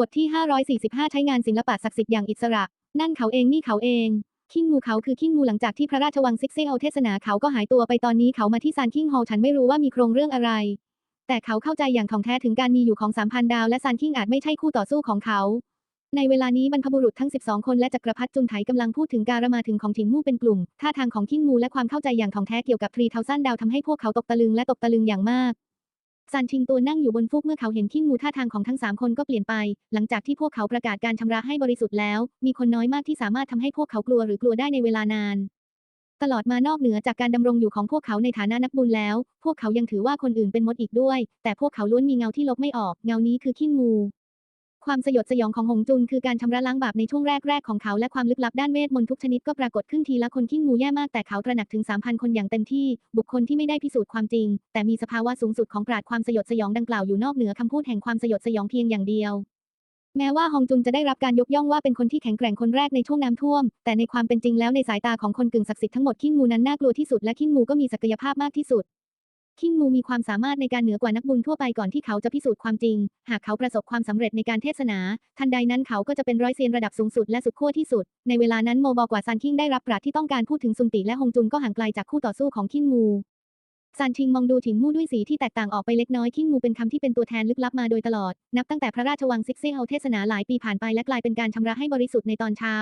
บทที่ 545 ใช้งานศิลปะศักดิ์สิทธิ์อย่างอิสระ นั่นเขาเองนี่เขาเอง คิงงูเขาคือคิงงูหลังจากที่พระราชวังซิกเซลเทศนาเขาก็หายตัวไปตอนนี้เขามาที่ซานคิงฮอลฉันไม่รู้ว่ามีโครงเรื่องอะไร แต่เขาเข้าใจอย่างถ่องแท้ถึงการมีอยู่ของสามพันดาวและซานคิงอาจไม่ใช่คู่ต่อสู้ของเขา ในเวลานี้บรรพบุรุษทั้ง 12 คนและจักรพรรดิจุนไถกำลังพูดถึงการมาถึงของถิงมู่เป็นกลุ่มท่าทางของคิงมูและความเข้าใจอย่างถ่องแท้เกี่ยวกับทรีเทาซันดาวทำให้พวกเขาตกตะลึงและตกตะลึงอย่างมาก ซานชิงตัวนั่งอยู่บนฟูกเมื่อเขาเห็นขี้งูท่าทางของทั้งสามคนก็เปลี่ยนไป หลังจากที่พวกเขาประกาศการชำระให้บริสุทธิ์แล้ว มีคนน้อยมากที่สามารถทำให้พวกเขากลัวหรือกลัวได้ในเวลานาน ตลอดมานอกเหนือจากการดำรงอยู่ของพวกเขาในฐานะนักบุญแล้ว พวกเขายังถือว่าคนอื่นเป็นมดอีกด้วย แต่พวกเขาล้วนมีเงาที่ลบไม่ออก เงานี้คือขี้งู ความสยดสยองของหงจุนคือการชำระล้างบาปในช่วงแรกๆของเขาและความลึกลับด้านเวทมนต์ทุกชนิดก็ปรากฏขึ้นทีละคนขิ้งงูแย่มากแต่เขาตระหนักถึง 3,000 คนอย่างเต็มที่ บุคคลที่ไม่ได้พิสูจน์ความจริง แต่มีสภาวะสูงสุดของปราดความสยดสยองดังกล่าวอยู่นอกเหนือคำพูดแห่งความสยดสยองเพียงอย่างเดียว แม้ว่าฮองจุนจะได้รับการยกย่องว่าเป็นคนที่แข็งแกร่งคนแรกในช่วงน้ำท่วม แต่ในความเป็นจริงแล้วในสายตาของคนกึ่งศักดิ์สิทธิ์ทั้งหมดขิ้งงูนั้นน่ากลัวที่สุดและขิ้งงูก็มีศักยภาพมากที่สุด คิงมูมีความสามารถในการเหนือกว่านักบุญทั่วไปก่อนที่เขาจะพิสูจน์ความจริง หากเขาประสบความสำเร็จในการเทศนา ทันใดนั้นเขาก็จะเป็นร้อยเซียนระดับสูงสุดและสุดขั้วที่สุด ในเวลานั้นโมบอกว่าซานคิงได้รับปราดที่ต้องการพูดถึงซุนติและฮงจุนก็ห่างไกลจากคู่ต่อสู้ของคิงมูซานชิงมองดูถิงมู่ด้วยสีที่แตกต่างออกไปเล็กน้อยคิงมูเป็นคำที่เป็นตัวแทนลึกลับมาโดยตลอด นับตั้งแต่พระราชวังซิกเซเฮาเทศนาหลายปีผ่านไปและกลายเป็นการชำระให้บริสุทธิ์ในตอนเช้า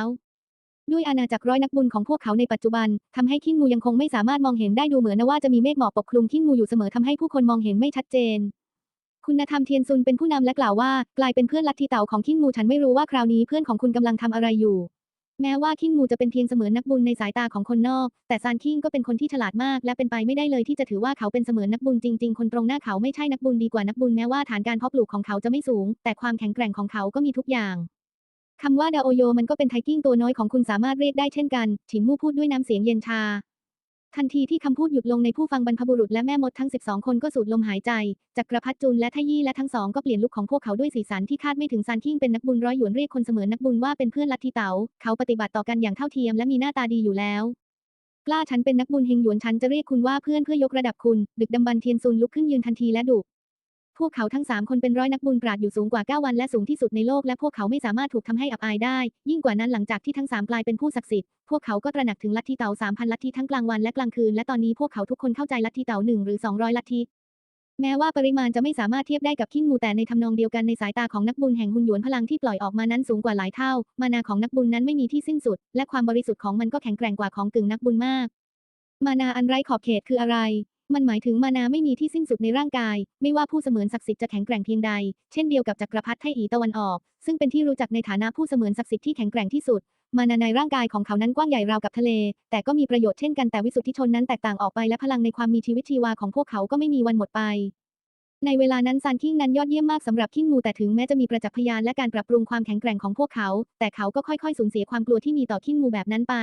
ด้วยอาณาจักรร้อยนักบุญของพวกเขาในปัจจุบันทำให้คิงมูยังคงไม่สามารถมองเห็นได้ดูเหมือนว่าจะมีเมฆหมอกปกคลุมคิงมูอยู่เสมอทำให้ผู้คนมองเห็นไม่ชัดเจน คุณธรรมเทียนซุนเป็นผู้นำและกล่าวว่า กลายเป็นเพื่อนลัทธิเต่าของคิงมูฉันไม่รู้ว่าคราวนี้เพื่อนของคุณกำลังทำอะไรอยู่ แม้ว่าคิงมูจะเป็นเพียงเสมือนนักบุญในสายตาของคนนอก แต่ซานคิงก็เป็นคนที่ฉลาดมาก และเป็นไปไม่ได้เลยที่จะถือว่าเขาเป็นเสมือนนักบุญจริง ๆ คนตรงหน้าเขาไม่ใช่นักบุญดีกว่านักบุญแม้ว่าฐานการเพาะปลูกของเขาจะไม่สูง แต่ความแข็งแกร่งของเขาก็มีทุกอย่าง คำว่าดาโอโยมันก็เป็นไทกิ้งตัวน้อยของคุณสามารถเรียกได้เช่นกัน ฉินมู่พูดด้วยน้ำเสียงเย็นชา ทันทีที่คำพูดหยุดลงในผู้ฟังบรรพบุรุษและแม่มดทั้ง 12 คนก็สูดลมหายใจ จักรพรรดิจุนและทยี่และทั้งสองก็เปลี่ยนลุคของพวกเขาด้วยสีสันที่คาดไม่ถึงซานคิงเป็นนักบุญร้อยหยวนเรียกคนเสมือนนักบุญว่าเป็นเพื่อนลัทธิเต๋าเขาปฏิบัติต่อกันอย่างเท่าเทียมและมีหน้าตาดีอยู่แล้วกล้าฉันเป็นนักบุญเฮงหยวนฉันจะเรียกคุณว่าเพื่อนเพื่อยกระดับคุณ ดึกดำบรรเทียนซุนลุกขึ้นยืนทันทีและดุ พวกเขาทั้งสามคนเป็นร้อยนักบุญปราดอยู่สูงกว่า 9 วันและสูงที่สุดในโลกและพวกเขาไม่สามารถถูกทำให้อับอายได้ ยิ่งกว่านั้นหลังจากที่ทั้งสามกลายเป็นผู้ศักดิ์สิทธิ์ พวกเขาก็ตระหนักถึงลัทธิเต่าสามพันลัทธิทั้งกลางวันและกลางคืนและตอนนี้พวกเขาทุกคนเข้าใจลัทธิเต่าหนึ่งหรือสองร้อยลัทธิแม้ว่าปริมาณจะไม่สามารถเทียบได้กับขิ้งมูแต่ในทำนองเดียวกันในสายตาของนักบุญแห่งหุนหยวนพลังที่ปล่อยออกมานั้นสูงกว่าหลายเท่า มานาของนักบุญนั้นไม่มีที่สิ้นสุด และความบริสุทธิ์ของมันก็แข็งแกร่งกว่าของกึ่งนักบุญมาก มานาอันไร้ขอบเขตคืออะไร มันหมายถึงมานาไม่มีที่สิ้นสุดในร่างกาย ไม่ว่าผู้เสมือนศักดิ์สิทธิ์จะแข็งแกร่งเพียงใด เช่นเดียวกับจักรพรรดิไทอีตะวันออก ซึ่งเป็นที่รู้จักในฐานะผู้เสมือนศักดิ์สิทธิ์ที่แข็งแกร่งที่สุด มานาในร่างกายของเขานั้นกว้างใหญ่ราวกับทะเล แต่ก็มีประโยชน์เช่นกันแต่วิสุทธิชนนั้นแตกต่างออกไปและพลังในความมีชีวิตชีวาของพวกเขาก็ไม่มีวันหมดไปในเวลานั้นซานคิงนั้นยอดเยี่ยมมากสำหรับคิงมูแต่ถึงแม้จะมีประจักษ์พยานและการปรับปรุงความแข็งแกร่งของพวกเขา แต่เขาก็ค่อยๆสูญเสียความกลัวที่มีต่อคิงมูแบบนั้นไป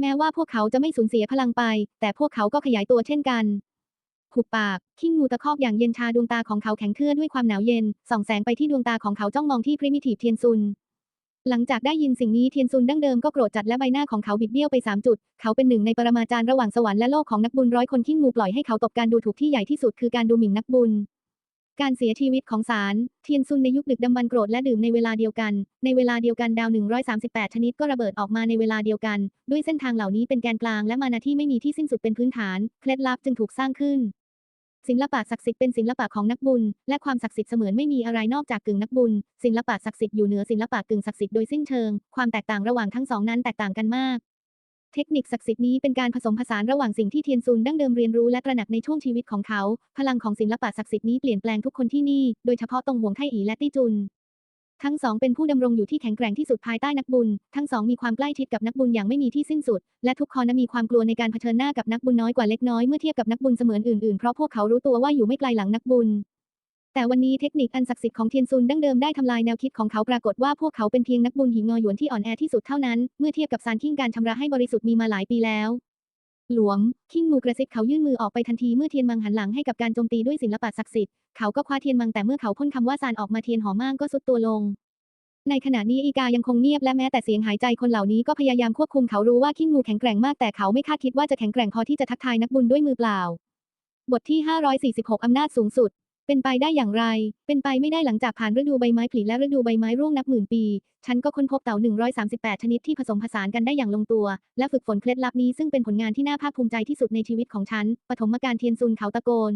แม้ว่าพวกเขาจะไม่สูญเสียพลังไป แต่พวกเขาก็ขยายตัวเช่นกันหุบปากคิงมูตะคอกอย่างเย็นชาดวงตาของเขาแข็งเทื่อด้วยความหนาวเย็น ส่องแสงไปที่ดวงตาของเขาจ้องมองที่พริมิทีฟเทียนซุน หลังจากได้ยินสิ่งนี้เทียนซุนดั้งเดิมก็โกรธจัดและใบหน้าของเขาบิดเบี้ยวไปสามจุด เขาเป็นหนึ่งในปรมาจารย์ระหว่างสวรรค์และโลกของนักบุญร้อยคนคิงมูปล่อยให้เขาตกการดูถูกที่ใหญ่ที่สุดคือการดูหมิ่นนักบุญ การเสียชีวิตของศาลเทียนซุนในยุคดึกดำบรรพ์โกรธและดื่มในเวลาเดียวกัน ในเวลาเดียวกันดาว 138 ชนิดก็ระเบิดออกมาในเวลาเดียวกัน ด้วยเส้นทางเหล่านี้เป็นแกนกลางและมานาที่ไม่มีที่สิ้นสุดเป็นพื้นฐาน เคล็ดลับจึงถูกสร้างขึ้น ศิลปะศักดิ์สิทธิ์เป็นศิลปะของนักบุญ และความศักดิ์สิทธิ์เสมือนไม่มีอะไรนอกจากกึ่งนักบุญ ศิลปะศักดิ์สิทธิ์อยู่เหนือศิลปะกึ่งศักดิ์สิทธิ์โดยสิ้นเชิง ความแตกต่างระหว่างทั้งสองนั้นแตกต่างกันมาก เทคนิคศักดิ์สิทธิ์นี้เป็นการผสมผสานระหว่างสิ่งที่เทียนซุนดั้งเดิมเรียนรู้และตระหนักในช่วงชีวิตของเขา พลังของศิลปะศักดิ์สิทธิ์นี้เปลี่ยนแปลงทุกคนที่นี่ โดยเฉพาะตรงหวงไทอีและตี้จุน ทั้งสองเป็นผู้ดำรงอยู่ที่แข็งแกร่งที่สุดภายใต้นักบุญ ทั้งสองมีความใกล้ชิดกับนักบุญอย่างไม่มีที่สิ้นสุด และทุกคนมีความกลัวในการเผชิญหน้ากับนักบุญน้อยกว่าเล็กน้อยเมื่อเทียบกับนักบุญเสมือนอื่นๆ เพราะพวกเขารู้ตัวว่าอยู่ไม่ไกลหลังนักบุญ แต่วันนี้เทคนิคอันศักดิ์สิทธิ์ของเทียนซุนดั้งเดิมได้ทำลายแนวคิดของเขาปรากฏว่าพวกเขาเป็นเพียงนักบุญหิงงอหยวนที่อ่อนแอที่สุดเท่านั้น เมื่อเทียบกับซานคิงการชำระให้บริสุทธิ์มีมาหลายปีแล้ว หลวง คิงมูกระซิบเขายื่นมือออกไปทันทีเมื่อเทียนมังหันหลังให้กับการโจมตีด้วยศิลปะศักดิ์สิทธิ์เขาก็คว้าเทียนมังแต่เมื่อเขาพ่นคำว่าซานออกมาเทียนหอมม่างก็สุดตัวลงในขณะนี้อีกายังคงเงียบและแม้แต่เสียงหายใจคนเหล่านี้ก็พยายามควบคุมเขารู้ว่าคิงมูแข็งแกร่งมากแต่เขาไม่คาดคิดว่าจะแข็งแกร่งพอที่จะทักทายนักบุญด้วยมือเปล่า บทที่ 546 อำนาจสูงสุด เป็นไปได้อย่างไร เป็นไปไม่ได้หลังจากผ่านฤดูใบไม้ผลิและฤดูใบไม้ร่วงนับหมื่นปี ฉันก็ค้นพบเต่า 138 ชนิดที่ผสมผสานกันได้อย่างลงตัว และฝึกฝนเคล็ดลับนี้ซึ่งเป็นผลงานที่น่าภาคภูมิใจที่สุดในชีวิตของฉัน ปฐมกาลเทียนซุนเขาตะโกน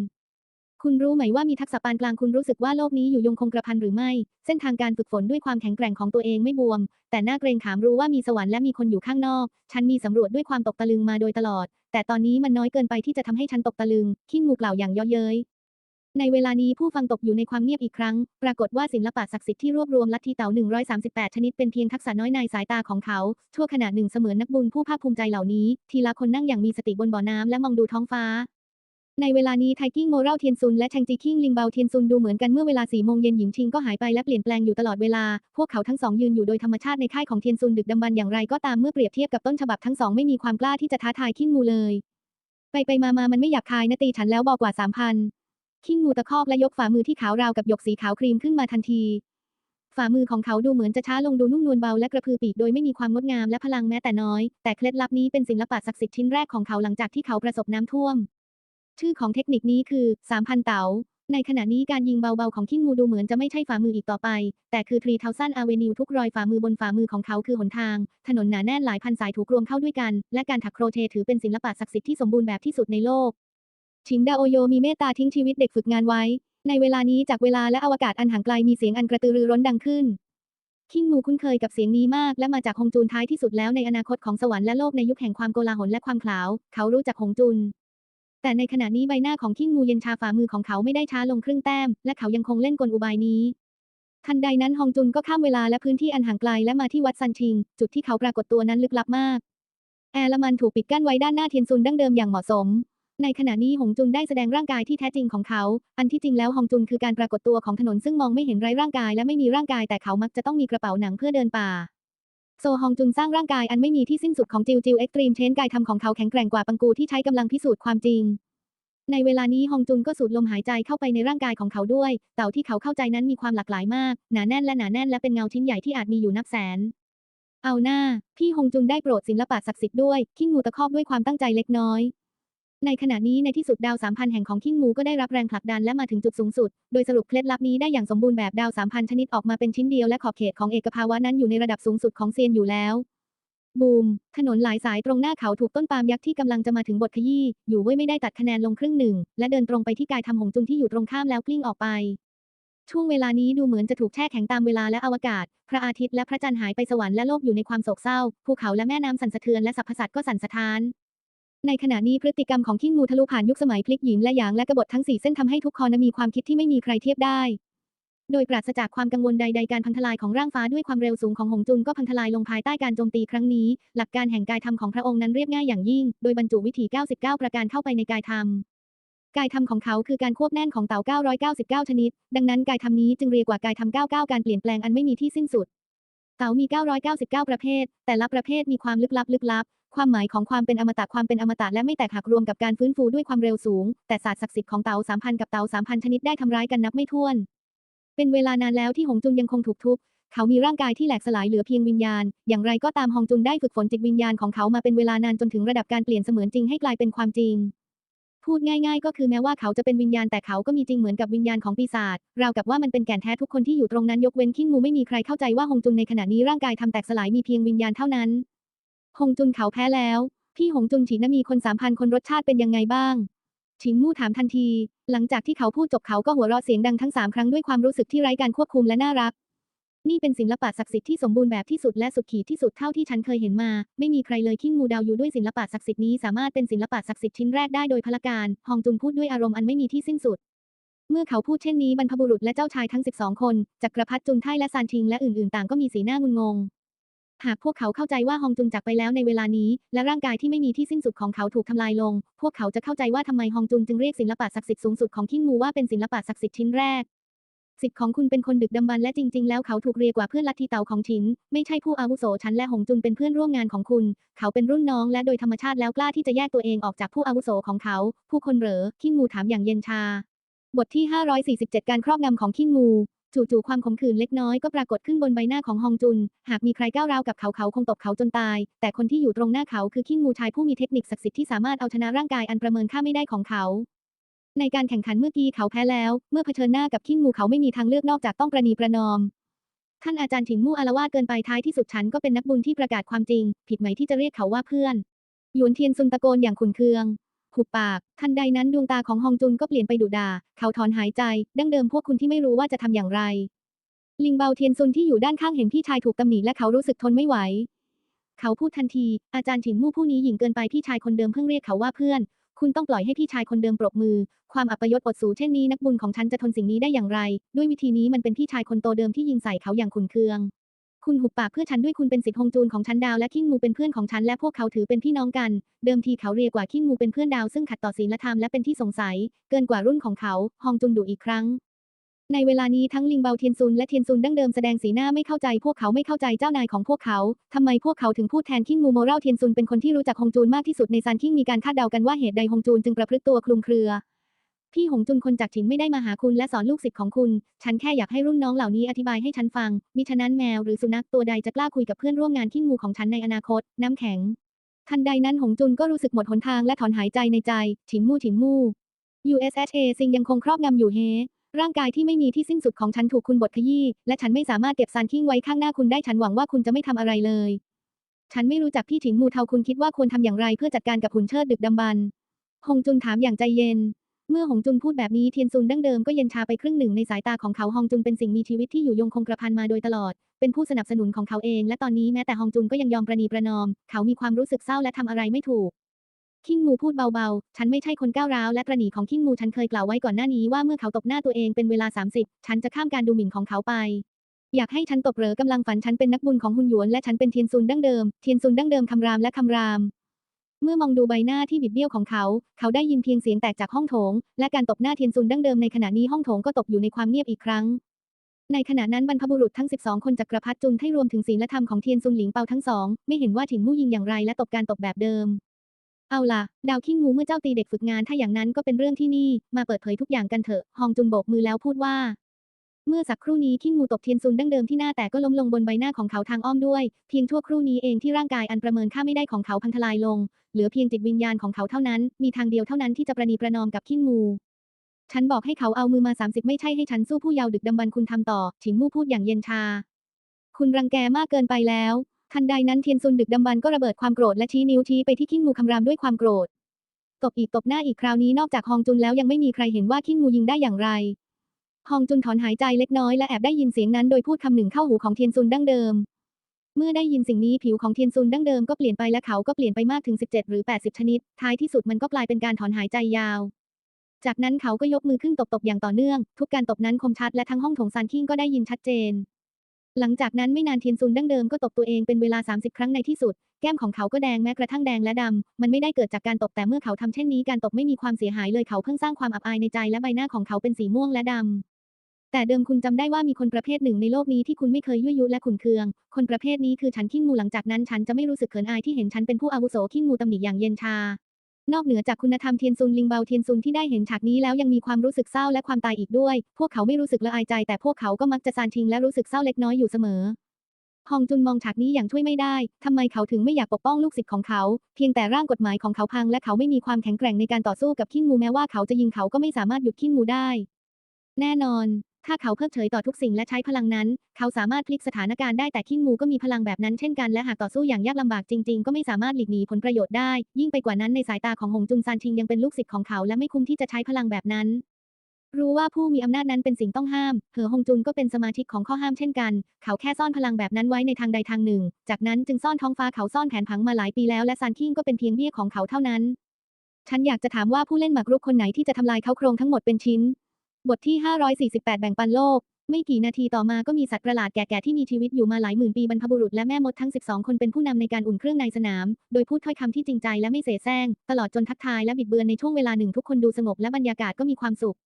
คุณรู้ไหมว่ามีทักษะปานกลางคุณรู้สึกว่าโลกนี้อยู่ยงคงกระพันหรือไม่ เส้นทางการฝึกฝนด้วยความแข็งแกร่งของตัวเองไม่บวม แต่น่าเกรงขามรู้ว่ามีสวรรค์และมีคนอยู่ข้างนอก ฉันมีสำรวจด้วยความตกตะลึงมาโดยตลอด แต่ตอนนี้มันน้อยเกินไปที่จะทำให้ฉันตกตะลึงขี้งูกล่าวอย่างย่อเย้ย ในเวลานี้ผู้ฟังตกอยู่ในความเงียบอีกครั้ง ปรากฏว่าศิลปะศักดิ์สิทธิ์ที่รวบรวมลัทธิเต่า 138 ชนิดเป็นเพียงทักษะน้อยในสายตาของเขา ชั่วขณะหนึ่งเสมือนนักบุญผู้ภาคภูมิใจเหล่านี้ ทีละคนนั่งอย่างมีสติบนบ่อน้ำและมองดูท้องฟ้า ในเวลานี้ไทกิ้งโมเรลเทียนซุนและแชงจีคิงลิงเบาเทียนซุนดูเหมือนกันเมื่อเวลาสี่โมงเย็นหญิงชิงก็หายไปและเปลี่ยนแปลงอยู่ตลอดเวลา พวกเขาทั้งสองยืนอยู่โดยธรรมชาติในค่ายของเทียนซุนดึกดำบรรอย่างไรก็ตามเมื่อเปรียบเทียบกับต้นฉบับทั้งสองไม่มีความกล้าที่จะท้าทายคิงมูเลย ไปไปมามามันไม่หยาบคายนะตีฉันแล้วบอกกว่าสามพัน คิงมูตะคอกและยกฝ่ามือที่ขาวราวกับหยกสีขาวครีมขึ้นมาทันที ฝ่ามือของเขาดูเหมือนจะช้าลงดูนุ่มนวลเบาและกระพือปีกโดยไม่มีความงดงามและพลังแม้แต่น้อย แต่เคล็ดลับนี้เป็นศิลปะศักดิ์สิทธิ์ชิ้นแรกของเขาหลังจากที่เขาประสบน้ำท่วม ชื่อของเทคนิคนี้คือ3,000เต๋าในขณะนี้การยิงเบาๆของคิงมูดูเหมือนจะไม่ใช่ฝ่ามืออีกต่อไป แต่คือทรีเทาซันอาเวนิวทุกรอยฝ่ามือบนฝ่ามือของเขาคือหนทาง ถนนหนาแน่นหลายพันสายถูกรวมเข้าด้วยกัน และการถักโครเชต์ถือเป็นศิลปะศักดิ์สิทธิ์ที่สมบูรณ์แบบที่สุดในโลก ชิงดาโอโยมีเมตตาทิ้งชีวิตเด็กฝึกงานไว้ ในเวลานี้จากเวลาและอวกาศอันห่างไกลมีเสียงอันกระตือรือร้นดังขึ้น คิงมูคุ้นเคยกับเสียงนี้มาก และมาจากฮงจูนท้ายที่สุดแล้วในอนาคตของสวรรค์และโลกในยุคแห่งความโกลาหลและความขาว เขารู้จักฮงจุนแต่ในขณะนี้ใบหน้าของคิงมูเย็นชาฝ่ามือของเขาไม่ได้ช้าลงครึ่งแต้ม และเขายังคงเล่นกลอุบายนี้ทันใดนั้นฮองจุนก็ข้ามเวลาและพื้นที่อันห่างไกลและมาที่วัดซันชิง จุดที่เขาปรากฏตัวนั้นลึกลับมาก แอร์ละมันถูกปิดกั้นไว้ด้านหน้าเทียนซุนดั้งเดิมอย่างเหมาะสม ในขณะนี้หงจุนได้แสดงร่างกายที่แท้จริงของเขา อันที่จริงแล้วหงจุนคือการปรากฏตัวของถนนซึ่งมองไม่เห็นไร้ร่างกายและไม่มีร่างกายแต่เขามักจะต้องมีกระเป๋าหนังเพื่อเดินป่า โซฮองจุนสร้างร่างกายอันไม่มีที่สิ้นสุดของจิวจิวเอ็กตรีมเชนกายทำของเขาแข็งแกร่งกว่าปังกูที่ใช้กำลังพิสูจน์ความจริง ในเวลานี้ฮองจุนก็สูดลมหายใจเข้าไปในร่างกายของเขาด้วย เต่าที่เขาเข้าใจนั้นมีความหลากหลายมาก หนาแน่นและหนาแน่นและเป็นเงาชิ้นใหญ่ที่อาจมีอยู่นับแสนเอาหน้า พี่ฮงจุนได้โปรดศิลปะศักดิ์สิทธิ์ด้วยคิงงูตะคอกด้วยความตั้งใจเล็กน้อย ในขณะนี้ในที่สุดดาวสามพันแห่งของคิงมูก็ได้รับแรงผลักดันและมาถึงจุดสูงสุด โดยสรุปเคล็ดลับนี้ได้อย่างสมบูรณ์แบบดาวสามพันชนิดออกมาเป็นชิ้นเดียวและขอบเขตของเอกภาวะนั้นอยู่ในระดับสูงสุดของเซียนอยู่แล้ว บูม ถนนหลายสายตรงหน้าเขาถูกต้นปาล์มยักษ์ที่กำลังจะมาถึงบทขยี้อยู่เว้ยไม่ได้ตัดคะแนนลงครึ่งหนึ่ง และเดินตรงไปที่กายทำหงจุนที่อยู่ตรงข้ามแล้วกลิ้งออกไป ช่วงเวลานี้ดูเหมือนจะถูกแช่แข็งตามเวลาและอวกาศ พระอาทิตย์และพระจันทร์หายไปสวรรค์และโลกอยู่ในความโศกเศร้า ภูเขาและแม่น้ำสั่นสะเทือนและสรรพสัตว์ก็สั่นสะท้าน ในขณะนี้พฤติกรรมของขิ้งงูทะลุผ่านยุคสมัยพลิกหยินและหยางและกบฏทั้งสี่เส้นทำให้ทุกคนมีความคิดที่ไม่มีใครเทียบได้ โดยปราศจากความกังวลใดๆการพังทลายของร่างฟ้าด้วยความเร็วสูงของหงจุนก็พังทลายลงภายใต้การโจมตีครั้งนี้ หลักการแห่งกายธรรมของพระองค์นั้นเรียบง่ายอย่างยิ่ง โดยบรรจุวิถี 99 ประการเข้าไปในกายธรรมกายธรรมของเขาคือการควบแน่นของเต่า 999 ชนิด ดังนั้นกายธรรมนี้จึงเรียกว่ากายธรรม 99 การเปลี่ยนแปลงอันไม่มีที่สิ้นสุด เต่ามี 999 ประเภท แต่ละประเภทมีความลึกลับลึกลับ ความหมายของความเป็นอมตะความเป็นอมตะและไม่แตกหักรวมกับการฟื้นฟูด้วยความเร็วสูง แต่ศาสตร์ศักดิ์สิทธิ์ของเต่า3,000กับเต่า3,000ชนิดได้ทำร้ายกันนับไม่ถ้วน เป็นเวลานานแล้วที่หงจุนยังคงถูกทุบเขามีร่างกายที่แหลกสลายเหลือเพียงวิญญาณ อย่างไรก็ตามฮองจุนได้ฝึกฝนจิตวิญญาณของเขามาเป็นเวลานานจนถึงระดับการเปลี่ยนเสมือนจริงให้กลายเป็นความจริง พูดง่าย ๆ ก็คือแม้ว่าเขาจะเป็นวิญญาณแต่เขาก็มีจริงเหมือนกับวิญญาณของปีศาจ ราวกับว่ามันเป็นแก่นแท้ทุกคนที่อยู่ตรงนั้นยกเว้นขิ้งมูไม่มีใครเข้าใจว่าฮงจุนในขณะนี้ร่างกายทำแตกสลายมีเพียงวิญญาณเท่านั้น ฮงจุนเขาแพ้แล้ว พี่หงจุนฉีนมีคนสามพันคนรสชาติเป็นยังไงบ้างชิงมู่ถามทันที หลังจากที่เขาพูดจบเขาก็หัวเราะเสียงดังทั้งสามครั้งด้วยความรู้สึกที่ไร้การควบคุมและน่ารัก นี่เป็นศิลปะศักดิ์สิทธิ์ที่สมบูรณ์แบบที่สุดและสุดขีดที่สุดเท่าที่ฉันเคยเห็นมา ไม่มีใครเลยขิ้งมูดาวอยู่ด้วยศิลปะศักดิ์สิทธิ์นี้สามารถเป็นศิลปะศักดิ์สิทธิ์ชิ้นแรกได้โดยพละการฮองจุนพูดด้วยอารมณ์อันไม่มีที่สิ้นสุด เมื่อเขาพูดเช่นนี้บรรพบุรุษและเจ้าชายทั้ง 12 คนจักรพรรดิจุนไทและซานชิงและอื่นๆ ต่างก็มีสีหน้างุนงง หากพวกเขาเข้าใจว่าฮองจุนจากไปแล้วในเวลานี้ และร่างกายที่ไม่มีที่สิ้นสุดของเขาถูกทำลายลง พวกเขาจะเข้าใจว่าทำไมฮองจุนจึงเรียกศิลปะศักดิ์สิทธิ์สูงสุดของขิ้งมูว่าเป็นศิลปะศักดิ์สิทธิ์ชิ้นแรกสิทธิ์ของคุณเป็นคนดึกดำบรรและจริง ๆ แล้วเขาถูกเรียกว่าเพื่อนลัทธิเตาของฉิน ไม่ใช่ผู้อาวุโสฉันและหงจุนเป็นเพื่อนร่วมงานของคุณ เขาเป็นรุ่นน้องและโดยธรรมชาติแล้วกล้าที่จะแยกตัวเองออกจากผู้อาวุโสของเขา ผู้คนเหรอขิ้งมูถามอย่างเย็นชา บทที่ 547 การครอบงำของขิ้งมู จู่ๆความขมขื่นเล็กน้อยก็ปรากฏขึ้นบนใบหน้าของฮองจุน หากมีใครก้าวร้าวกับเขาเขาคงตบเขาจนตาย แต่คนที่อยู่ตรงหน้าเขาคือขิ้งมูชายผู้มีเทคนิคศักดิ์สิทธิ์ที่สามารถเอาชนะร่างกายอันประเมินค่าไม่ได้ของเขาในการแข่งขันเมื่อกี้เขาแพ้แล้ว เมื่อเผชิญหน้ากับขิ้งมูเขาไม่มีทางเลือกนอกจากต้องประนีประนอม ท่านอาจารย์ถิงมู่อารวาสเกินไปท้ายที่สุดฉันก็เป็นนักบุญที่ประกาศความจริง ผิดไหมที่จะเรียกเขาว่าเพื่อน หยวนเทียนซุนตะโกนอย่างขุนเคือง หุบปาก ทันใดนั้นดวงตาของฮองจุนก็เปลี่ยนไปดุดา เขาถอนหายใจ ดั้งเดิมพวกคุณที่ไม่รู้ว่าจะทำอย่างไร ลิงเบาเทียนซุนที่อยู่ด้านข้างเห็นพี่ชายถูกตำหนิและเขารู้สึกทนไม่ไหว เขาพูดทันที อาจารย์ถิงมู่ผู้นี้หยิ่งเกินไปพี่ชายคนเดิมเพิ่งเรียกเขาว่าเพื่อน คุณต้องปล่อยให้พี่ชายคนเดิมปรบมือ ความอัปยศอดสูเช่นนี้นักบุญของฉันจะทนสิ่งนี้ได้อย่างไร ด้วยวิธีนี้มันเป็นพี่ชายคนโตเดิมที่ยิงใส่เขาอย่างขุนเคือง คุณหุบปากเพื่อฉันด้วยคุณเป็นสิทธิ์ฮงจูนของฉันดาวและขิ้งมูเป็นเพื่อนของฉันและพวกเขาถือเป็นพี่น้องกัน เดิมทีเขาเรียกว่าขิ้งมูเป็นเพื่อนดาวซึ่งขัดต่อศีลธรรมและเป็นที่สงสัย เกินกว่ารุ่นของเขา ฮองจุนดุอีกครั้ง ในเวลานี้ทั้งลิงเบาเทียนซุนและเทียนซุนดั้งเดิมแสดงสีหน้าไม่เข้าใจพวกเขาไม่เข้าใจเจ้านายของพวกเขาทำไมพวกเขาถึงพูดแทนขิ้งมูโมเราเทียนซุนเป็นคนที่รู้จักฮงจูนมากที่สุดในซานขิ้งมีการคาดเดากันว่าเหตุใดฮงจูนจึงประพฤติตัวคลุมเครือ พี่หงจุนคนจากฉินไม่ได้มาหาคุณและสอนลูกศิษย์ของคุณ ฉันแค่อยากให้รุ่นน้องเหล่านี้อธิบายให้ฉันฟัง มิฉะนั้นแมวหรือสุนัขตัวใดจะกล้าคุยกับเพื่อนร่วมงานที่งูของฉันในอนาคต น้ำแข็ง ทันใดนั้นหงจุนก็รู้สึกหมดหนทางและถอนหายใจในใจ ฉินมู่ฉินมู่ USHA ซิงยังคงครอบงำอยู่เฮร่างกายที่ไม่มีที่สิ้นสุดของฉันถูกคุณบดขยี้และฉันไม่สามารถเก็บซานคิงไว้ข้างหน้าคุณได้ฉันหวังว่าคุณจะไม่ทำอะไรเลย ฉันไม่รู้จักพี่ฉินมูเทาคุณคิดว่าควรทำอย่างไรเพื่อจัดการกับหุ่นเชิดดึกดำบรรพ์หงจุนถามอย่างใจเย็น เมื่อหงจุนพูดแบบนี้เทียนซุนดั้งเดิมก็เย็นชาไปครึ่งหนึ่งในสายตาของเขาฮองจุนเป็นสิ่งมีชีวิตที่อยู่ยงคงกระพันมาโดยตลอด เป็นผู้สนับสนุนของเขาเอง และตอนนี้แม้แต่ฮองจุนก็ยังยอมประนีประนอม เขามีความรู้สึกเศร้าและทำอะไรไม่ถูกคิงมูพูดเบาๆ ฉันไม่ใช่คนก้าวร้าวและประหนีของคิงมูฉันเคยกล่าวไว้ก่อนหน้านี้ว่าเมื่อเขาตบหน้าตัวเองเป็นเวลา 30 ฉันจะข้ามการดูหมิ่นของเขาไปอยากให้ฉันตบเหรอกำลังฝันฉันเป็นนักบุญของฮุนหยวนและฉันเป็นเทียนซุนดั้งเดิม เทียนซุนดั้งเดิมคำรามและคำราม เมื่อมองดูใบหน้าที่บิดเบี้ยวของเขา เขาได้ยินเพียงเสียงแตกจากห้องโถง และการตบหน้าเทียนซุนดั้งเดิมในขณะนี้ห้องโถงก็ตกอยู่ในความเงียบอีกครั้ง ในขณะนั้นบรรพบุรุษทั้ง 12 คนจักรพรรดิจุนให้รวมถึงศีลธรรมของเทียนซุนหลิงเปาทั้งสอง ไม่เห็นว่าถิงมู่ยิงอย่างไรและตบการตบแบบเดิม เอาล่ะ ดาวคิงงูเมื่อเจ้าตีเด็กฝึกงานถ้าอย่างนั้นก็เป็นเรื่องที่นี่ มาเปิดเผยทุกอย่างกันเถอะ ฮองจุนโบกมือแล้วพูดว่า เมื่อสักครู่นี้คิงงูตบเทียนซุนดั้งเดิมที่หน้าแต่ก็ล้มลงบนใบหน้าของเขาทางอ้อมด้วย เพียงชั่วครู่นี้เองที่ร่างกายอันประเมินค่าไม่ได้ของเขาพังทลายลง เหลือเพียงจิตวิญญาณของเขาเท่านั้น มีทางเดียวเท่านั้นที่จะประนีประนอมกับคิงงู ฉันบอกให้เขาเอามือมา 30 ไม่ใช่ให้ฉันสู้ผู้เยาว์ดึกดำบรรคุณทำต่อฉิงมู่พูดอย่างเย็นชา คุณรังแกมากเกินไปแล้ว ทันใดนั้นเทียนซุนดึกดำบรรก็ระเบิดความโกรธและชี้นิ้วชี้ไปที่คิงงูคำรามด้วยความโกรธ ตบอีกตบหน้าอีกคราวนี้นอกจากฮองจุนแล้วยังไม่มีใครเห็นว่าคิงงูยิงได้อย่างไร ฮองจุนถอนหายใจเล็กน้อยและแอบได้ยินเสียงนั้นโดยพูดคำหนึ่งเข้าหูของเทียนซุนดั้งเดิม เมื่อได้ยินสิ่งนี้ผิวของเทียนซุนดั้งเดิมก็เปลี่ยนไปและเขาก็เปลี่ยนไปมากถึง 17 หรือ 80 ชนิด ท้ายที่สุดมันก็กลายเป็นการถอนหายใจยาว จากนั้นเขาก็ยกมือขึ้นตบๆอย่างต่อเนื่อง ทุกการตบนั้นคมชัดและทั้งห้องถงซานคิงก็ได้ยินชัดเจน หลังจากนั้นไม่นานเทียนซุนดั้งเดิมก็ตบตัวเองเป็นเวลา 30 ครั้งในที่สุด แก้มของเขาก็แดงแม้กระทั่งแดงและดำ มันไม่ได้เกิดจากการตบแต่เมื่อเขาทำเช่นนี้การตบไม่มีความเสียหายเลยเขาเพิ่งสร้างความอับอายในใจและใบหน้าของเขาเป็นสีม่วงและดำ แต่เดิมคุณจำได้ว่ามีคนประเภทหนึ่งในโลกนี้ที่คุณไม่เคยยั่วยุและขุนเคือง คนประเภทนี้คือฉันขิ้งมูหลังจากนั้นฉันจะไม่รู้สึกเขินอายที่เห็นฉันเป็นผู้อาวุโสขิ้งมูตำหนิอย่างเย็นชา นอกเหนือจากคุณธรรมเทียนซุนลิงเบาเทียนซุนที่ได้เห็นฉากนี้แล้วยังมีความรู้สึกเศร้าและความตายอีกด้วย พวกเขาไม่รู้สึกละอายใจ แต่พวกเขาก็มักจะซานชิงและรู้สึกเศร้าเล็กน้อยอยู่เสมอฮองจุนมองฉากนี้อย่างช่วยไม่ได้ ทำไมเขาถึงไม่อยากปกป้องลูกศิษย์ของเขา เพียงแต่ร่างกฎหมายของเขาพังและเขาไม่มีความแข็งแกร่งในการต่อสู้กับขิ้งมูแม้ว่าเขาจะยิงเขาก็ไม่สามารถหยุดขิ้งมูได้ แน่นอน ถ้าเขาเพิกเฉยต่อทุกสิ่งและใช้พลังนั้น เขาสามารถพลิกสถานการณ์ได้แต่ขิ้งมูก็มีพลังแบบนั้นเช่นกันและหากต่อสู้อย่างยากลำบากจริงๆ ก็ไม่สามารถหลีกหนีผลประโยชน์ได้ ยิ่งไปกว่านั้นในสายตาของหงจุนซานชิงยังเป็นลูกศิษย์ของเขาและไม่คุ้มที่จะใช้พลังแบบนั้นรู้ว่าผู้มีอำนาจนั้นเป็นสิ่งต้องห้าม เหอฮงจุนก็เป็นสมาชิกของข้อห้ามเช่นกัน เขาแค่ซ่อนพลังแบบนั้นไว้ในทางใดทางหนึ่ง จากนั้นจึงซ่อนท้องฟ้าเขาซ่อนแผนผังมาหลายปีแล้วและซานคิงก็เป็นเพียงเบี้ยของเขาเท่านั้น ฉันอยากจะถามว่าผู้เล่นหมากรุกคนไหนที่จะทำลายเขาโครงทั้งหมดเป็นชิ้น บทที่ 548 แบ่งปันโลก ไม่กี่นาทีต่อมาก็มีสัตว์ประหลาดแก่ๆที่มีชีวิตอยู่มาหลายหมื่นปีบรรพบุรุษและแม่มดทั้ง 12 คนเป็นผู้นำในการอุ่นเครื่องในสนาม โดยพูดถ้อยคำที่จริงใจและไม่เสแสร้ง ตลอดจนทักทายและบิดเบือนในช่วงเวลาหนึ่งทุกคนดูสงบและบรรยากาศก็มีความสุข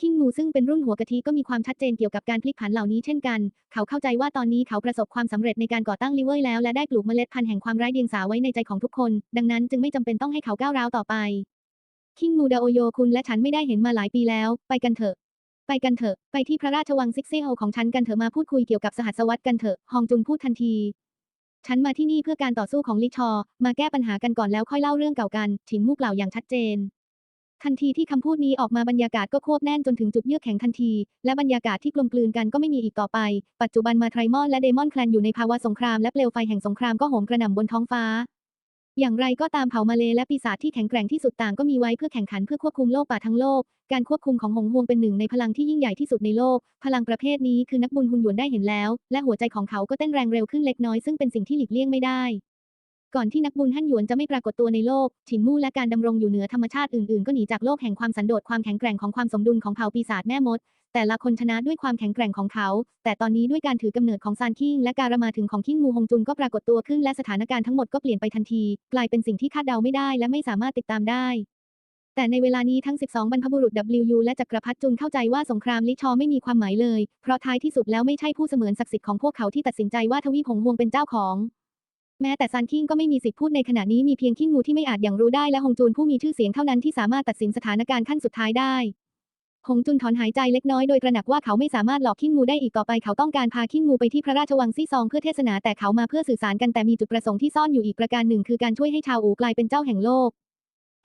คิงมูซึ่งเป็นรุ่นหัวกะทิก็มีความชัดเจนเกี่ยวกับการพลิกผันเหล่านี้เช่นกัน เขาเข้าใจว่าตอนนี้เขาประสบความสำเร็จในการก่อตั้งลิเวอร์แล้วและได้ปลูกเมล็ดพันธุ์แห่งความไร้เดียงสาไว้ในใจของทุกคน ดังนั้นจึงไม่จำเป็นต้องให้เขาก้าวร้าวต่อไป คิงมูดาโอโยคุณและฉันไม่ได้เห็นมาหลายปีแล้ว ไปกันเถอะ ไปกันเถอะ ไปที่พระราชวังซิกเซโอของฉันกันเถอะมาพูดคุยเกี่ยวกับสหัสวรรษกันเถอะฮองจุนพูดทันที ฉันมาที่นี่เพื่อการต่อสู้ของลิชอ มาแก้ปัญหากันก่อนแล้วค่อยเล่าเรื่องเก่ากันฉินมู่กล่าวอย่างชัดเจน ทันทีที่คำพูดนี้ออกมาบรรยากาศก็ควบแน่นจนถึงจุดเยือกแข็งทันที และบรรยากาศที่กลมกลืนกันก็ไม่มีอีกต่อไป ปัจจุบันมาไทรมอนและเดมอนแคลนอยู่ในภาวะสงครามและเปลวไฟแห่งสงครามก็โหมกระหน่ำบนท้องฟ้า อย่างไรก็ตามเผ่ามาเลและปีศาจที่แข็งแกร่งที่สุดต่างก็มีไว้เพื่อแข่งขันเพื่อควบคุมโลกป่าทั้งโลก การควบคุมของหงฮวงเป็นหนึ่งในพลังที่ยิ่งใหญ่ที่สุดในโลก พลังประเภทนี้คือนักบุญฮุนหยวนได้เห็นแล้ว และหัวใจของเขาก็เต้นแรงเร็วขึ้นเล็กน้อยซึ่งเป็นสิ่งที่หลีกเลี่ยงไม่ได้ ก่อนที่นักบุญฮั่นหยวนจะไม่ปรากฏตัวในโลก ฉินมู่และการดำรงอยู่เหนือธรรมชาติอื่นๆ ก็หนีจากโลกแห่งความสันโดษความแข็งแกร่งของความสมดุลของเผ่าปีศาจแม่มด แต่ละคนชนะด้วยความแข็งแกร่งของเขา แต่ตอนนี้ด้วยการถือกำเนิดของซานคิงและการมาถึงของคิงมูฮงจุนก็ปรากฏตัวขึ้นและสถานการณ์ทั้งหมดก็เปลี่ยนไปทันที กลายเป็นสิ่งที่คาดเดาไม่ได้และไม่สามารถติดตามได้แต่ในเวลานี้ทั้ง 12 บรรพบุรุษ WU และจักรพรรดิจุนเข้าใจว่าสงครามลิชอไม่มีความหมายเลย เพราะท้ายที่สุดแล้วไม่ใช่ผู้เสมือนศักดิ์สิทธิ์ของพวกเขาที่ตัดสินใจว่าทวีปหงฮวงเป็นเจ้าของ แม้แต่ซานคิงก็ไม่มีสิทธิ์พูดในขณะนี้มีเพียงคิงมูที่ไม่อาจอย่างรู้ได้และฮงจูนผู้มีชื่อเสียงเท่านั้นที่สามารถตัดสินสถานการณ์ขั้นสุดท้ายได้ หงจุนถอนหายใจเล็กน้อยโดยตระหนักว่าเขาไม่สามารถหลอกคิงมูได้อีกต่อไปเขาต้องการพาคิงมูไปที่พระราชวังซี่ซองเพื่อเทศนาแต่เขามาเพื่อสื่อสารกันแต่มีจุดประสงค์ที่ซ่อนอยู่อีกประการหนึ่ง คือการช่วยให้ชาวอูกลายเป็นเจ้าแห่งโลก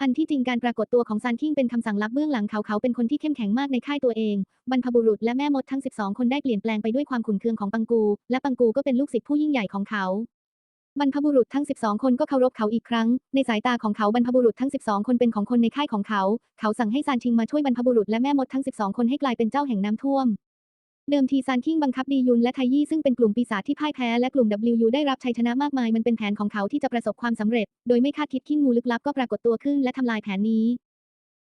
อันที่จริงการปรากฏตัวของซานคิงเป็นคำสั่งลับเบื้องหลังเขาเขาเป็นคนที่เข้มแข็งมากในค่ายตัวเอง บรรพบุรุษและแม่มดทั้ง 12 คนได้เปลี่ยนแปลงไปด้วยความขุ่นเคืองของปังกู และปังกูก็เป็นลูกศิษย์ผู้ยิ่งใหญ่ของเขา บรรพบุรุษทั้ง 12 คนก็เคารพเขาอีกครั้ง ในสายตาของเขาบรรพบุรุษทั้ง 12 คนเป็นของคนในค่ายของเขา เขาสั่งให้ซานชิงมาช่วยบรรพบุรุษและแม่มดทั้ง 12 คนให้กลายเป็นเจ้าแห่งน้ำท่วม เดิมทีซานคิงบังคับดียุนและไทยี่ซึ่งเป็นกลุ่มปีศาจที่พ่ายแพ้และกลุ่ม WU ได้รับชัยชนะมากมายมันเป็นแผนของเขาที่จะประสบความสำเร็จ โดยไม่คาดคิดคิงงูลึกลับก็ปรากฏตัวขึ้นและทำลายแผนนี้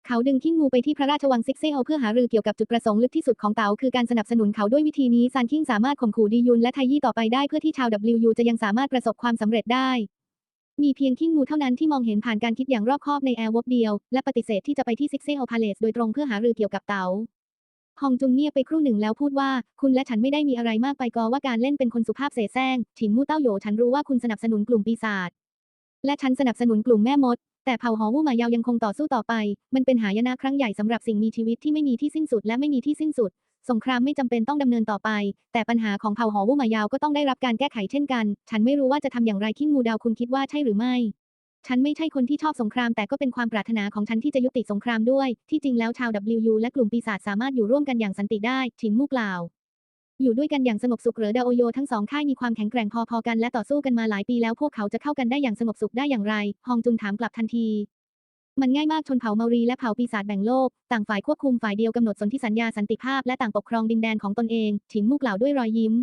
เขาดึงคิงงูไปที่พระราชวังซิกเซลเพื่อหารือเกี่ยวกับจุดประสงค์ลึกที่สุดของเต๋าคือการสนับสนุนเขาด้วยวิธีนี้ซานคิงสามารถข่มขู่ดียุนและไทยี่ต่อไปได้เพื่อที่ชาว WU จะยังสามารถประสบความสำเร็จได้ มีเพียงคิงมูเท่านั้นที่มองเห็นผ่านการคิดอย่างรอบคอบในแอร์วบเดียว และปฏิเสธที่จะไปที่ซิกเซลพาเลสโดยตรงเพื่อหารือเกี่ยวกับเต๋าฮองจุงเงียบไปครู่หนึ่งแล้วพูดว่า คุณและฉันไม่ได้มีอะไรมากไปกอว่าการเล่นเป็นคนสุภาพเสแสร้งฉินมู่เต้าโหยฉันรู้ว่าคุณสนับสนุนกลุ่มปีศาจและฉันสนับสนุนกลุ่มแม่มด แต่เผ่าหอวู่หมายาวยังคงต่อสู้ต่อไป มันเป็นหายนะครั้งใหญ่สำหรับสิ่งมีชีวิตที่ไม่มีที่สิ้นสุดและไม่มีที่สิ้นสุด สงครามไม่จำเป็นต้องดำเนินต่อไป แต่ปัญหาของเผ่าหอวู่หมายาวก็ต้องได้รับการแก้ไขเช่นกัน ฉันไม่รู้ว่าจะทำอย่างไรคิงมูดาวคุณคิดว่าใช่หรือไม่ฉันไม่ใช่คนที่ชอบสงครามแต่ก็เป็นความปรารถนาของฉันที่จะยุติสงครามด้วย ที่จริงแล้วชาว WU และกลุ่มปีศาจสามารถอยู่ร่วมกันอย่างสันติได้ฉินมู่กล่าว อยู่ด้วยกันอย่างสงบสุขหรือดาโอโยทั้งสองค่ายมีความแข็งแกร่งพอๆกันและต่อสู้กันมาหลายปีแล้วพวกเขาจะเข้ากันได้อย่างสงบสุขได้อย่างไร ฮองจุนถามกลับทันที มันง่ายมากชนเผ่าเมารีและเผ่าปีศาจแบ่งโลก ต่างฝ่ายควบคุมฝ่ายเดียวกำหนดสนธิสัญญาสันติภาพและต่างปกครองดินแดนของตนเองฉินมู่กล่าวด้วยรอยยิ้ม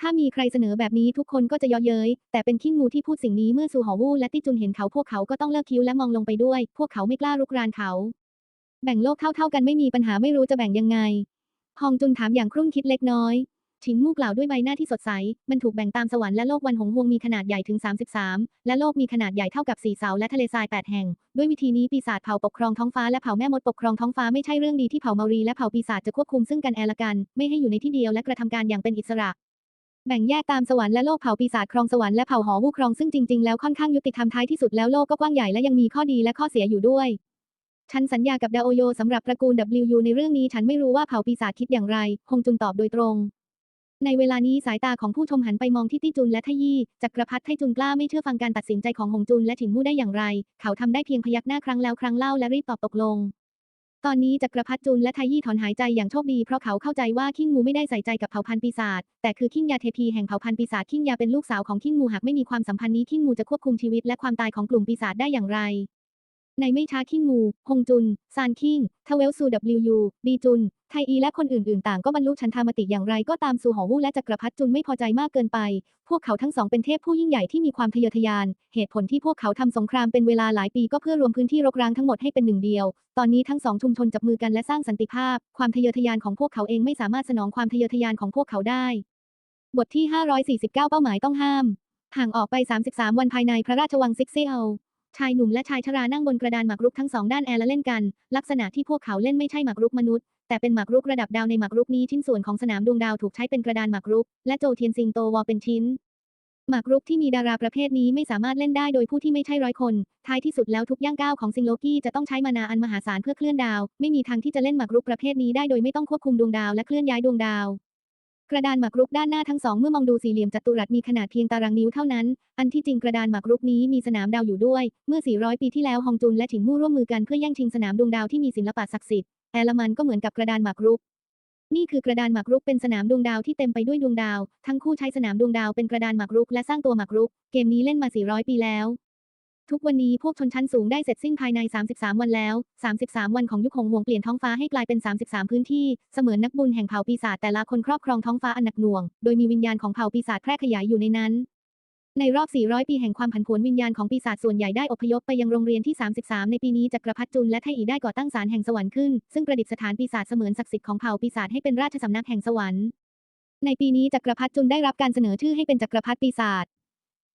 ถ้ามีใครเสนอแบบนี้ทุกคนก็จะยาะเย้ย แต่เป็นขี้งูที่พูดสิ่งนี้เมื่อซูหอวูและตี้จุนเห็นเขาพวกเขาก็ต้องเลิกคิ้วและมองลงไปด้วย พวกเขาไม่กล้ารุกรานเขาแบ่งโลกเท่าๆกันไม่มีปัญหาไม่รู้จะแบ่งยังไง ฮองจุนถามอย่างครุ่นคิดเล็กน้อยชิงมู่กล่าวด้วยใบหน้าที่สดใส มันถูกแบ่งตามสวรรค์และโลกวันหงวงมีขนาดใหญ่ถึง 33 และโลกมีขนาดใหญ่เท่ากับสี่เสาและทะเลทราย 8 แห่ง ด้วยวิธีนี้ปีศาจเผ่าปกครองท้องฟ้าและเผ่าแม่มดปกครองท้องฟ้าไม่ใช่เรื่องดีที่เผ่าเมารีและเผ่าปีศาจจะควบคุมซึ่งกันแอละกัน ไม่ให้อยู่ในที่เดียวและกระทำการอย่างเป็นอิสระ แบ่งแยกตามสวรรค์และโลกเผ่าปีศาจครองสวรรค์และเผ่าหอวูครองซึ่งจริงๆแล้วค่อนข้างยุติธรรมท้ายที่สุดแล้วโลกก็กว้างใหญ่และยังมีข้อดีและข้อเสียอยู่ด้วย ฉันสัญญากับดาโอโยสำหรับตระกูล WU ในเรื่องนี้ฉันไม่รู้ว่าเผ่าปีศาจคิดอย่างไร ฮงจุนตอบโดยตรง ในเวลานี้สายตาของผู้ชมหันไปมองที่ตี้จุนและทยี่จักรพรรดิไทจุนกล้าไม่เชื่อฟังการตัดสินใจของหงจุนและถิงมู่ได้อย่างไร เขาทำได้เพียงพยักหน้าครั้งแล้วครั้งเล่าและรีบตอบตกลง ตอนนี้จักรพรรดิจุนและไทยี่ถอนหายใจอย่างโชคดีเพราะเขาเข้าใจว่าคิงมูไม่ได้ใส่ใจกับเผ่าพันธุ์ปีศาจแต่คือคิงยาเทพีแห่งเผ่าพันธุ์ปีศาจคิงยาเป็นลูกสาวของคิงมูหากไม่มีความสัมพันธ์นี้คิงมูจะควบคุมชีวิตและความตายของกลุ่มปีศาจได้อย่างไร ในไม่ช้าคิงมูฮงจุน ซานคิงทเวลซู WU ดีจุน ไทอีและคนอื่นๆ ต่างก็บรรลุชันทามติอย่างไรก็ตามซูหอวู่และจักรพรรดิจุนไม่พอใจมากเกินไป พวกเขาทั้งสองเป็นเทพผู้ยิ่งใหญ่ที่มีความทะเยอทะยาน เหตุผลที่พวกเขาทำสงครามเป็นเวลาหลายปีก็เพื่อรวมพื้นที่รกร้างทั้งหมดให้เป็นหนึ่งเดียว ตอนนี้ทั้งสองชุมชนจับมือกันและสร้างสันติภาพ ความทะเยอทะยานของพวกเขาเองไม่สามารถสนองความทะเยอทะยานของพวกเขาได้ บทที่ 549 เป้าหมายต้องห้ามห่างออกไป 33 วันภายในพระราชวังซิกเซล ชายหนุ่มและชายชรานั่งบนกระดานหมากรุกทั้งสองด้านแอร์และเล่นกัน ลักษณะที่พวกเขาเล่นไม่ใช่หมากรุกมนุษย์ แต่เป็นหมากรุกระดับดาวในหมากรุกนี้ชิ้นส่วนของสนามดวงดาวถูกใช้เป็นกระดานหมากรุก และโจเทียนซิงโตวอเป็นชิ้นหมากรุกที่มีดาราประเภทนี้ไม่สามารถเล่นได้โดยผู้ที่ไม่ใช่ร้อยคน ท้ายที่สุดแล้วทุกย่างก้าวของซิงโลกี้จะต้องใช้มานาอันมหาศาลเพื่อเคลื่อนดาว ไม่มีทางที่จะเล่นหมากรุกประเภทนี้ได้โดยไม่ต้องควบคุมดวงดาวและเคลื่อนย้ายดวงดาว กระดานหมากรุกด้านหน้าทั้งสองเมื่อมองดูสี่เหลี่ยมจัตุรัสมีขนาดเพียงตารางนิ้วเท่านั้น อันที่จริงกระดานหมากรุกนี้มีสนามดาวอยู่ด้วย เมื่อ 400 ปีที่แล้วฮองจุนและถิงมู่ร่วมมือกันเพื่อแย่งชิงสนามดวงดาวที่มีศิลปะศักดิ์สิทธิ์แอลมันก็เหมือนกับกระดานหมากรุก นี่คือกระดานหมากรุกเป็นสนามดวงดาวที่เต็มไปด้วยดวงดาว ทั้งคู่ใช้สนามดวงดาวเป็นกระดานหมากรุกและสร้างตัวหมากรุก เกมนี้เล่นมา 400 ปีแล้ว ทุกวันนี้พวกชนชั้นสูงได้เสร็จสิ้นภายใน 33 วันแล้ว 33 วันของยุคหงหวงเปลี่ยนท้องฟ้าให้กลายเป็น 33 พื้นที่ เสมือนนักบุญแห่งเผ่าปีศาจแต่ละคนครอบครองท้องฟ้าอันหนักหน่วง โดยมีวิญญาณของเผ่าปีศาจแพร่ขยายอยู่ในนั้น ในรอบ 400 ปีแห่งความผันผวนวิญญาณของปีศาจส่วนใหญ่ได้อพยพไปยังโรงเรียนที่ 33 ในปีนี้จักรพรรดิจุนและไทอีได้ก่อตั้งศาลแห่งสวรรค์ขึ้น ซึ่งประดิษฐานปีศาจเสมือนศักดิ์สิทธิ์ของเผ่าปีศาจให้เป็นราชสำนักแห่งสวรรค์ในปีนี้จักรพรรดิจุนได้รับการเสนอชื่อให้เป็นจักรพรรดิปีศาจ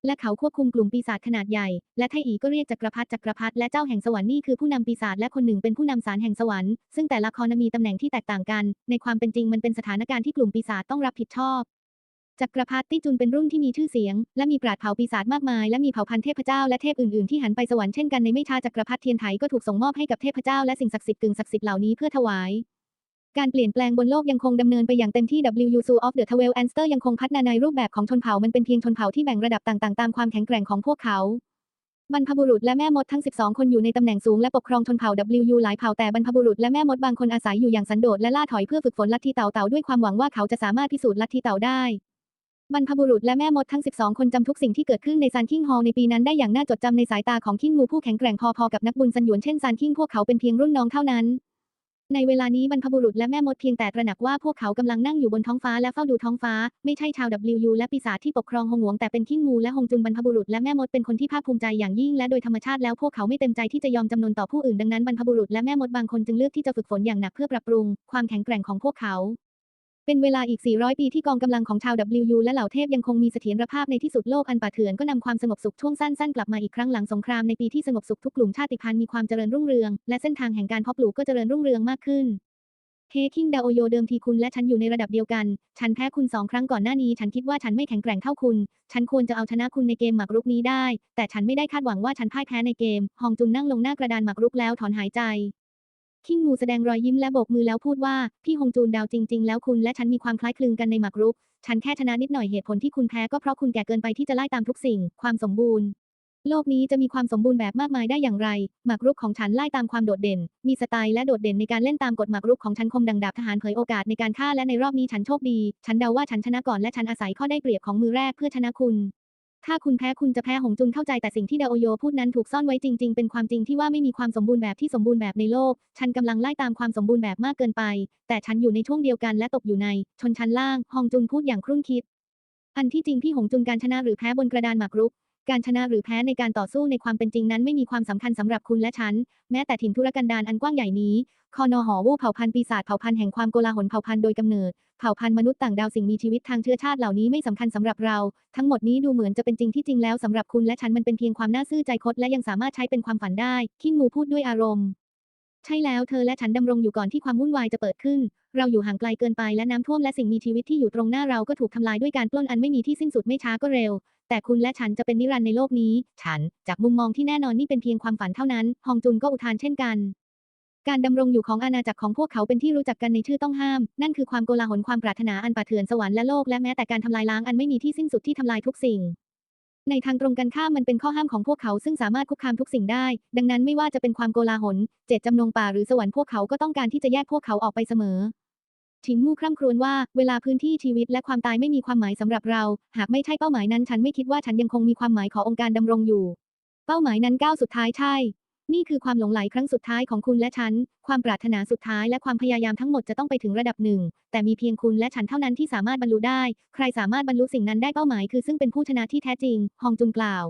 และเขาควบคุมกลุ่มปีศาจขนาดใหญ่ และไทอีก็เรียกจักรพรรดิจักรพรรดิและเจ้าแห่งสวรรค์นี่คือผู้นำปีศาจและคนหนึ่งเป็นผู้นำศาลแห่งสวรรค์ซึ่งแต่ละคอนมีตำแหน่งที่แตกต่างกัน ในความเป็นจริงมันเป็นสถานการณ์ที่กลุ่มปีศาจต้องรับผิดชอบจักรพรรดิจุนเป็นรุ่นที่มีชื่อเสียง และมีปราดเผาปีศาจมากมาย และมีเผ่าพันธุ์เทพเจ้าและเทพอื่นๆที่หันไปสวรรค์เช่นกันในไม่ช้าจักรพรรดิเทียนไถก็ถูกส่งมอบให้กับเทพเจ้าและสิ่งศักดิ์สิทธิ์กึ่งศักดิ์สิทธิ์เหล่านี้เพื่อถวาย การเปลี่ยนแปลงบนโลกยังคงดำเนินไปอย่างเต็มที่ W s u of the Twelve Anster ยังคงพัฒนาในรูปแบบของชนเผ่ามันเป็นเพียงชนเผ่าที่แบ่งระดับต่างๆ ตามความแข็งแกร่งของพวกเขาบรรพบุรุษและแม่มดทั้ง 12 คนอยู่ในตำแหน่งสูงและปกครองชนเผ่า WU หลายเผ่าแต่บรรพบุรุษและแม่มดบางคนอาศัยอยู่อย่างสันโดษและล่าถอยเพื่อฝึกฝนลัทธิเต่าเต่าด้วยความหวังว่าเขาจะสามารถพิสูจน์ลัทธิเต่าได้ บรรพบุรุษและแม่มดทั้ง 12 คนจำทุกสิ่งที่เกิดขึ้นในซานคิงฮอลในปีนั้นได้อย่างน่าจดจำในสายตาของคิงมูผู้แข็งแกร่งพอๆกับนักบุญซันหยวนเช่นซานคิงพวกเขาเป็นเพียงรุ่นน้องเท่านั้น ในเวลานี้บรรพบุรุษและแม่มดเพียงแต่ตระหนักว่าพวกเขากำลังนั่งอยู่บนท้องฟ้าและเฝ้าดูท้องฟ้า ไม่ใช่ชาว WU และปีศาจที่ปกครองหงหวงแต่เป็นคิงมูและหงจุนบรรพบุรุษและแม่มดเป็นคนที่ภาคภูมิใจอย่างยิ่งและโดยธรรมชาติแล้วพวกเขาไม่เต็มใจที่จะยอมจำนนต่อผู้อื่นดังนั้นบรรพบุรุษและแม่มดบางคนจึงเลือกที่จะฝึกฝนอย่างหนักเพื่อปรับปรุงความแข็งแกร่งของพวกเขา เป็นเวลาอีก 400 ปีที่กองกำลังของชาว WU และเหล่าเทพยังคงมีเสถียรภาพในที่สุดโลกอันป่าเถื่อนก็นำความสงบสุขช่วงสั้นๆ กลับมาอีกครั้งหลังสงครามในปีที่สงบสุขทุกกลุ่มชาติพันธุ์มีความเจริญรุ่งเรือง และเส้นทางแห่งการเพาะปลูกก็เจริญรุ่งเรืองมากขึ้นเฮคิงดาโอโยเดิมทีคุณและฉันอยู่ในระดับเดียวกัน ฉันแพ้คุณสองครั้งก่อนหน้านี้ ฉันคิดว่าฉันไม่แข็งแกร่งเท่าคุณ ฉันควรจะเอาชนะคุณในเกมหมากรุกนี้ได้ แต่ฉันไม่ได้คาดหวังว่าฉันพ่ายแพ้ในเกม ฮองจุนนั่งลงหน้ากระดานหมากรุกแล้วถอนหายใจ คิงงูแสดงรอยยิ้มและโบกมือแล้วพูดว่า พี่ฮงจูนดาวจริง ๆ แล้วคุณและฉันมีความคล้ายคลึงกันในหมากรุก ฉันแค่ชนะนิดหน่อยเหตุผลที่คุณแพ้ก็เพราะคุณแก่เกินไปที่จะไล่ตามทุกสิ่ง ความสมบูรณ์ โลกนี้จะมีความสมบูรณ์แบบมากมายได้อย่างไร หมากรุกของฉันไล่ตามความโดดเด่น มีสไตล์และโดดเด่นในการเล่นตามกฎหมากรุกของฉันคมดังดาบทหารเผยโอกาสในการฆ่าและในรอบนี้ฉันโชคดี ฉันเดาว่าฉันชนะก่อนและฉันอาศัยข้อได้เปรียบของมือแรกเพื่อชนะคุณ ถ้าคุณแพ้คุณจะแพ้หงจุนเข้าใจแต่สิ่งที่เดโอโยพูดนั้นถูกซ่อนไว้จริง ๆ เป็นความจริงที่ว่าไม่มีความสมบูรณ์แบบที่สมบูรณ์แบบในโลก ฉันกำลังไล่ตามความสมบูรณ์แบบมากเกินไป แต่ฉันอยู่ในช่วงเดียวกันและตกอยู่ใน ชนชั้นล่าง หงจุนพูดอย่างครุ่นคิด อันที่จริงพี่หงจุนการชนะหรือแพ้บนกระดานหมากรุก การชนะหรือแพ้ในการต่อสู้ในความเป็นจริงนั้นไม่มีความสำคัญสำหรับคุณและฉัน แม้แต่ถิ่นธุรกันดารอันกว้างใหญ่นี้ คอนอหอวูเผ่าพันธุ์ปีศาจเผ่าพันธุ์แห่งความโกลาหลเผ่าพันธุ์โดยกำเนิด เผ่าพันธุ์มนุษย์ต่างดาวสิ่งมีชีวิตทางเชื้อชาติเหล่านี้ไม่สำคัญสำหรับเรา ทั้งหมดนี้ดูเหมือนจะเป็นจริงที่จริงแล้วสำหรับคุณและฉันมันเป็นเพียงความน่าซื่อใจคดและยังสามารถใช้เป็นความฝันได้ คิงมูพูดด้วยอารมณ์ ใช่แล้วเธอและฉันดำรงอยู่ก่อนที่ความวุ่นวายจะเปิดขึ้น เราอยู่ห่างไกลเกินไปและน้ำท่วมและสิ่งมีชีวิตที่อยู่ตรงหน้าเราก็ถูกทำลายด้วยการปล้นอันไม่มีที่สิ้นสุดไม่ช้าก็เร็ว แต่คุณและฉันจะเป็นนิรันดร์ในโลกนี้ ฉัน จากมุมมองที่แน่นอนนี่เป็นเพียงความฝันเท่านั้น ฮองจุนก็อุทานเช่นกัน การดำรงอยู่ของอาณาจักรของพวกเขาเป็นที่รู้จักกันในชื่อต้องห้าม นั่นคือความโกลาหลความปรารถนาอันป่าเถื่อนสวรรค์และโลกและแม้แต่การทำลายล้างอันไม่มีที่สิ้นสุดที่ทำลายทุกสิ่งในทางตรงกันข้ามมันเป็นข้อห้ามของพวกเขาซึ่งสามารถคุกคามทุกสิ่งได้ ดังนั้นไม่ว่าจะเป็นความโกลาหล เจตจำนงป่าหรือสวรรค์พวกเขาก็ต้องการที่จะแยกพวกเขาออกไปเสมอ ถิงมู่คร่ำครวญว่าเวลาพื้นที่ชีวิตและความตายไม่มีความหมายสำหรับเรา หากไม่ใช่เป้าหมายนั้นฉันไม่คิดว่าฉันยังคงมีความหมายขององค์การดำรงอยู่ เป้าหมายนั้นก้าวสุดท้ายใช่ นี่คือความหลงใหลครั้งสุดท้ายของคุณและฉัน ความปรารถนาสุดท้ายและความพยายามทั้งหมดจะต้องไปถึงระดับหนึ่ง แต่มีเพียงคุณและฉันเท่านั้นที่สามารถบรรลุได้ ใครสามารถบรรลุสิ่งนั้นได้เป้าหมายคือซึ่งเป็นผู้ชนะที่แท้จริง ฮองจุนกล่าว